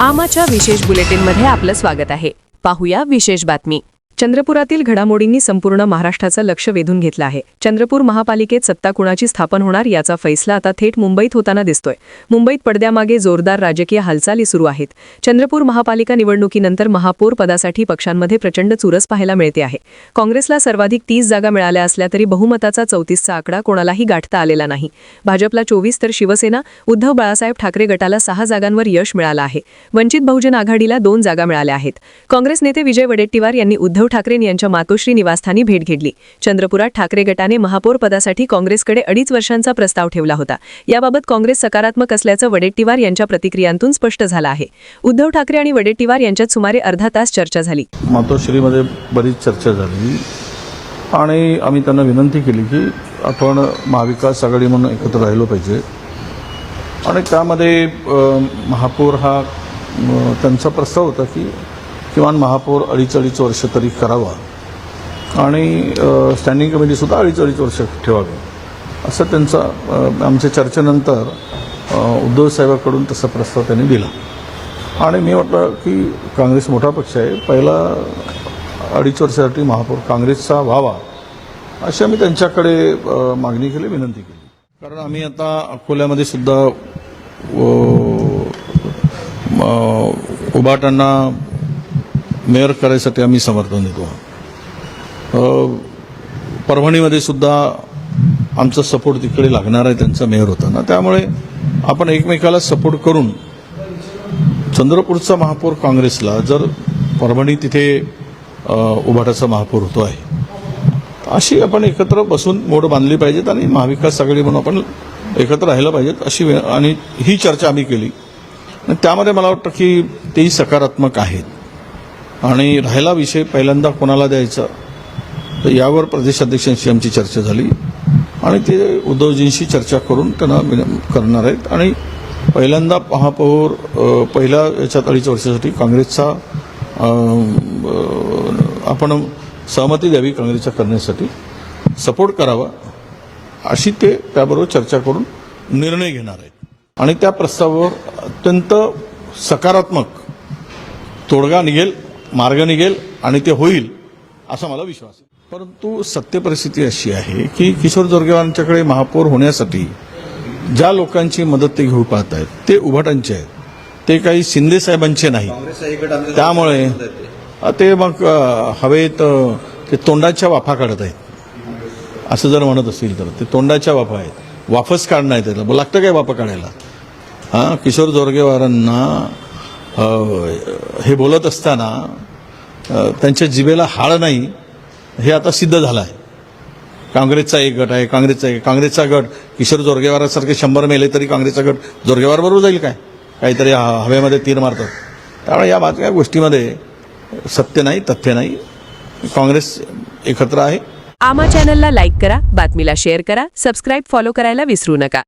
आमाच्या विशेष बुलेटिनमध्ये आपलं स्वागत आहे. पाहूया विशेष बातमी. चंद्रपुरातील घडामोडींनी संपूर्ण महाराष्ट्राचं लक्ष वेधून घेतलं आहे. चंद्रपूर महापालिकेत सत्ता कुणाची स्थापन होणार याचा फैसला आता थेट मुंबईत होताना दिसतोय. मुंबईत पडद्यामागे जोरदार राजकीय हालचाली सुरू आहेत. चंद्रपूर महापालिका निवडणुकीनंतर महापौर पदासाठी पक्षांमध्ये प्रचंड चुरस पाहायला मिळते आहे. काँग्रेसला सर्वाधिक तीस जागा मिळाल्या असल्या तरी बहुमताचा चौतीसचा आकडा कोणालाही गाठता आलेला नाही. भाजपला चोवीस तर शिवसेना उद्धव बाळासाहेब ठाकरे गटाला सहा जागांवर यश मिळालं आहे. वंचित बहुजन आघाडीला दोन जागा मिळाल्या आहेत. काँग्रेस नेते विजय वडेट्टीवार यांनी उद्धव ठाकरे यांच्या मातोश्री निवासस्थानी भेट घेतली. चंद्रपुरात ठाकरे गटाने महापौर पदासाठी काँग्रेसकडे अडीच वर्षांचा प्रस्ताव ठेवला होता. याबाबत काँग्रेस सकारात्मक असल्याचं वडेट्टीवार यांच्या प्रतिक्रियांतून स्पष्ट झालं आहे. उद्धव ठाकरे आणि वडेट्टीवार यांच्यात सुमारे अर्धा तास चर्चा झाली. मातोश्रीमध्ये बरीच चर्चा झाली. आणि आम्ही त्यांना विनंती केली की आपण महाविकास आघाडी म्हणून एकत्र राहिलो पाहिजे. आणि त्यामध्ये महापौर हा त्यांचा प्रस्ताव होता की किमान महापौर अडीच अडीच वर्ष तरी करावा. आणि स्टँडिंग कमिटीसुद्धा अडीच अडीच वर्ष ठेवावी. असं त्यांचा आमच्या चर्चेनंतर उद्धव साहेबाकडून तसा प्रस्ताव त्यांनी दिला. आणि मी म्हटलं की काँग्रेस मोठा पक्ष आहे. पहिला अडीच वर्षासाठी महापौर काँग्रेसचा व्हावा अशी आम्ही त्यांच्याकडे मागणी केली विनंती केली. कारण आम्ही आता अकोल्यामध्ये सुद्धा अ, उभाटांना मेयर करायसाठी आम्ही समर्थन देतो. परभणीमध्ये सुद्धा आमचा सपोर्ट तिकडे लागणार आहे त्यांचा मेयर होता ना त्यामुळे आपण एकमेकाला सपोर्ट करून चंद्रपूरचा महापौर काँग्रेसला जर परभणी तिथे उभाटाचा महापौर होतो आहे अशी आपण एकत्र बसून मोड बांधली पाहिजेत आणि महाविकास आघाडी म्हणून आपण एकत्र राहिलं पाहिजेत अशी आणि ही चर्चा आम्ही केली. आणि त्यामध्ये मला वाटतं की तेही सकारात्मक आहेत. आणि राहिला विषय पहिल्यांदा कोणाला द्यायचा तर यावर प्रदेशाध्यक्षांशी आमची चर्चा झाली. आणि ते उद्धवजींशी चर्चा करून त्यांना करणार आहेत. आणि पहिल्यांदा महापौर पहिल्या याच्यात अडीच वर्षासाठी काँग्रेसचा आपण सहमती द्यावी काँग्रेसच्या करण्यासाठी. सपोर्ट करावा अशी ते त्याबरोबर चर्चा करून निर्णय घेणार आहेत. आणि त्या प्रस्तावावर अत्यंत सकारात्मक तोडगा निघेल मार्ग निघेल आणि ते होईल असा मला विश्वास आहे. परंतु सत्य परिस्थिती अशी आहे की किशोर जोरगेवारांच्याकडे महापौर होण्यासाठी ज्या लोकांची मदत ते घेऊ पाहत आहेत ते उभाटांचे आहेत. ते काही शिंदे साहेबांचे नाही. त्यामुळे ते मग हवेत ते तोंडाच्या वाफा काढत आहेत. असं जर म्हणत असतील तर ते तोंडाच्या वाफा आहेत. वाफच काढणं आहे त्याला. लागतं काय वाफा काढायला? हां किशोर जोरगेवारांना हे बोलत असताना त्यांच्या जिभेला हाळ नाही हे आता सिद्ध झालं आहे काँग्रेसचा एक गट आहे काँग्रेसचा एक काँग्रेसचा गट किशोर जोरगेवारासारखे शंभर मेले तरी काँग्रेसचा गट जोरगेवार बरोबर जाईल काय? काहीतरी हवेमध्ये तीर मारतात. त्यामुळे या बाकीच्या गोष्टीमध्ये सत्य नाही तथ्य नाही. काँग्रेस एकत्र आहे. आमा चॅनलला लाईक करा बातमीला शेअर करा सबस्क्राईब फॉलो करायला विसरू नका.